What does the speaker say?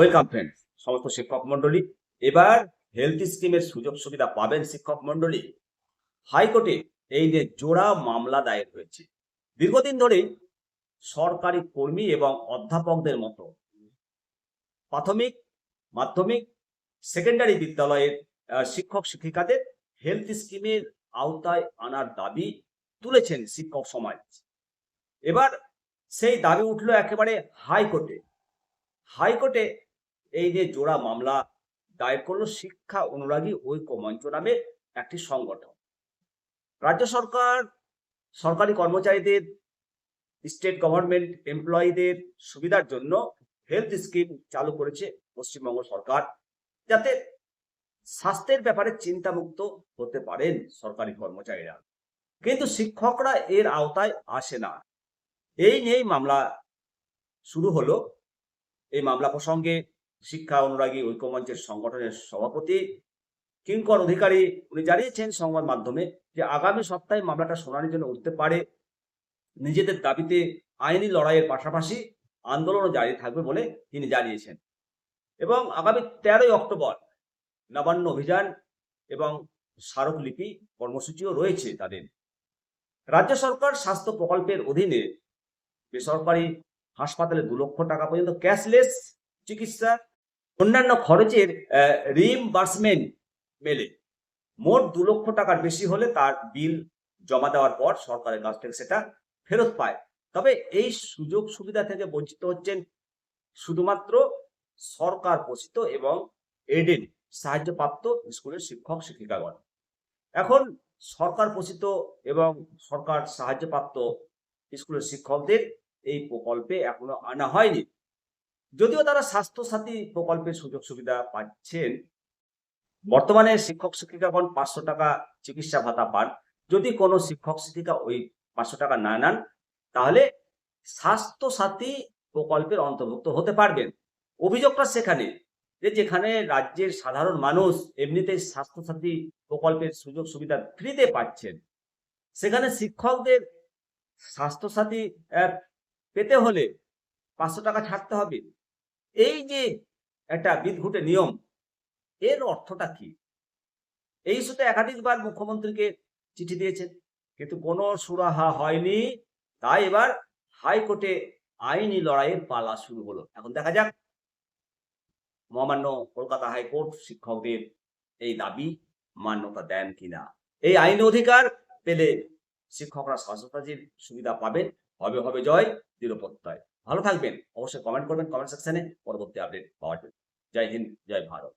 Welcome friend সমস্ত শিক্ষক মন্ডলী এবার হেলথ স্কিমের সুযোগ সুবিধা পাবেন শিক্ষক মন্ডলী হাইকোর্টে এই যে জোড়া মামলা দায়ের হয়েছে, দীর্ঘদিন ধরেই সরকারি কর্মী এবং অধ্যাপকদের মতো প্রাথমিক, মাধ্যমিক সেকেন্ডারি বিদ্যালয়ের শিক্ষক শিক্ষিকাদের হেলথ স্কিমের আওতায় আনার দাবি তুলেছেন শিক্ষক সমাজ। এবার সেই দাবি উঠল একেবারে হাইকোর্টে। হাইকোর্টে এই যে জোড়া মামলা দায়ের করল শিক্ষা অনুরাগী ঐক্য মঞ্চ নামে একটি সংগঠন। রাজ্য সরকার, সরকারি কর্মচারীদের স্টেট গভর্নমেন্ট এমপ্লয়ীদের সুবিধার জন্য হেলথ স্কিম চালু করেছে পশ্চিমবঙ্গ সরকার, যাতে স্বাস্থ্যের ব্যাপারে চিন্তামুক্ত হতে পারেন সরকারি কর্মচারীরা। কিন্তু শিক্ষকরা এর আওতায় আসে না। এই নিয়েই মামলা শুরু হলো। এই মামলা প্রসঙ্গে শিক্ষা অনুরাগী ঐক্যমঞ্চের সংগঠনের সভাপতি কিঙ্কর অধিকারী, উনি জানিয়েছেন সংবাদ মাধ্যমে যে আগামী সপ্তাহে মামলাটা শুনানির জন্য উঠতে পারে। নিজেদের দাবিতে আইনি লড়াইয়ের পাশাপাশি আন্দোলনও জারি থাকবে বলে তিনি জানিয়েছেন। এবং আগামী তেরোই অক্টোবর নবান্ন অভিযান এবং স্মারকলিপি কর্মসূচিও রয়েছে তাদের। রাজ্য সরকার স্বাস্থ্য প্রকল্পের অধীনে বেসরকারি হাসপাতালে দু লক্ষ টাকা পর্যন্ত ক্যাশলেস চিকিৎসা অন্যান্য খরচের রিইম্বার্সমেন্ট মেলে। মোট দু লক্ষ টাকার বেশি হলে তার বিল জমা দেওয়ার পর সরকারের কাছ থেকে সেটা ফেরত পায়। তবে এই সুযোগ সুবিধা থেকে বঞ্চিত হচ্ছেন শুধুমাত্র সরকার পোষিত এবং এডেড সাহায্যপ্রাপ্ত স্কুলের শিক্ষক, শিক্ষিকাগণ। এখন সরকার পোষিত এবং সরকার সাহায্যপ্রাপ্ত স্কুলের শিক্ষকদের এই প্রকল্পে এখনও আনা হয়নি। যদিও তারা স্বাস্থ্য সাথী প্রকল্পের সুযোগ সুবিধা পাচ্ছেন, বর্তমানে শিক্ষক শিক্ষিকাগণ পাঁচশো টাকা চিকিৎসা ভাতা পান। যদি কোনো শিক্ষক শিক্ষিকা ওই পাঁচশো টাকা না নেন, তাহলে স্বাস্থ্য সাথী প্রকল্পের অন্তর্ভুক্ত হতে পারবেন। অভিযোগটা সেখানে যে যেখানে রাজ্যের সাধারণ মানুষ এমনিতেই স্বাস্থ্য সাথী প্রকল্পের সুযোগ সুবিধা ফ্রিতে পাচ্ছেন, সেখানে শিক্ষকদের স্বাস্থ্যসাথী পেতে হলে পাঁচশো টাকা ছাড়তে হবে। এই যে একটা বিদঘুটে নিয়ম, এর অর্থটা কি? এই ইস্যুতে একাধিকবার মুখ্যমন্ত্রীকে চিঠি দিয়েছেন, কিন্তু কোনো সুরাহা হয়নি। তাই এবার হাইকোর্টে আইনি লড়াইয়ের পালা শুরু হলো। এখন দেখা যাক। মহামান্য কলকাতা হাইকোর্ট শিক্ষকদের এই দাবি মান্যতা দেন কিনা। এই আইন অধিকার পেলে শিক্ষকরা স্বাস্থ্যসাথীর সুবিধা পাবেন। হবে হবে জয়, দৃঢ়প্রত্যয়। ভালো থাকবেন। অবশ্যই কমেন্ট করবেন কমেন্ট সেকশনে পরবর্তী আপডেট পাওয়ার জন্য। জয় হিন্দ, জয় ভারত।